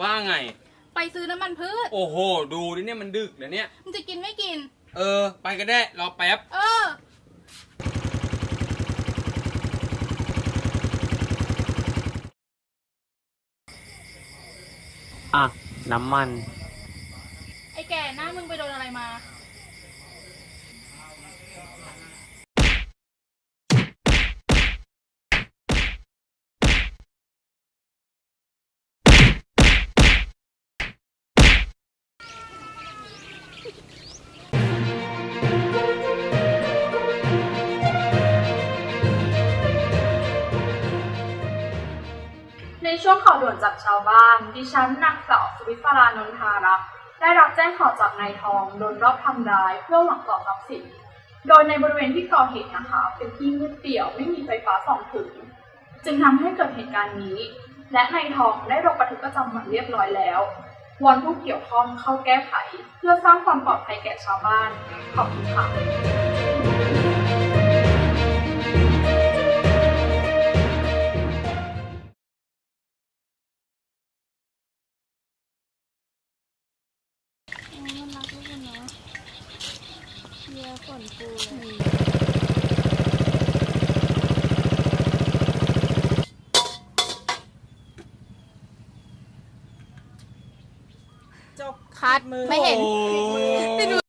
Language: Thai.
ว่าไง ไปซื้อน้ำมันพืช โอ้โห ดูดิเนี่ยมันดึกแล้วเนี่ยมึงจะกินไม่กิน เออ ไปก็ได้ รอแป๊บ เออ อะ น้ำมัน ไอ้แก่หน้ามึงไปโดนอะไรมา ในช่วงข่าวด่วนจากชาวบ้าน ดิฉันนางสาวสุวิศรานนทารักได้รับแจ้งข่าวจากนายทองโดนรอบทำร้ายเพื่อหวังต่อทรัพย์สิน โดยในบริเวณที่ก่อเหตุนะคะ เป็นที่มืดเปี่ยวไม่มีไฟฟ้าส่องถึง จึงทำให้เกิดเหตุการณ์นี้ และนายทองได้ลงบันทึกประจำวันเรียบร้อยแล้ววอนผู้เกี่ยวข้องเข้าแก้ไข เพื่อสร้างความปลอดภัยแก่ชาวบ้าน ขอบคุณค่ะ มันรักลูกกันเนาะเยี่ยฝนปูเลยจบคัดมือไม่เห็น โอ้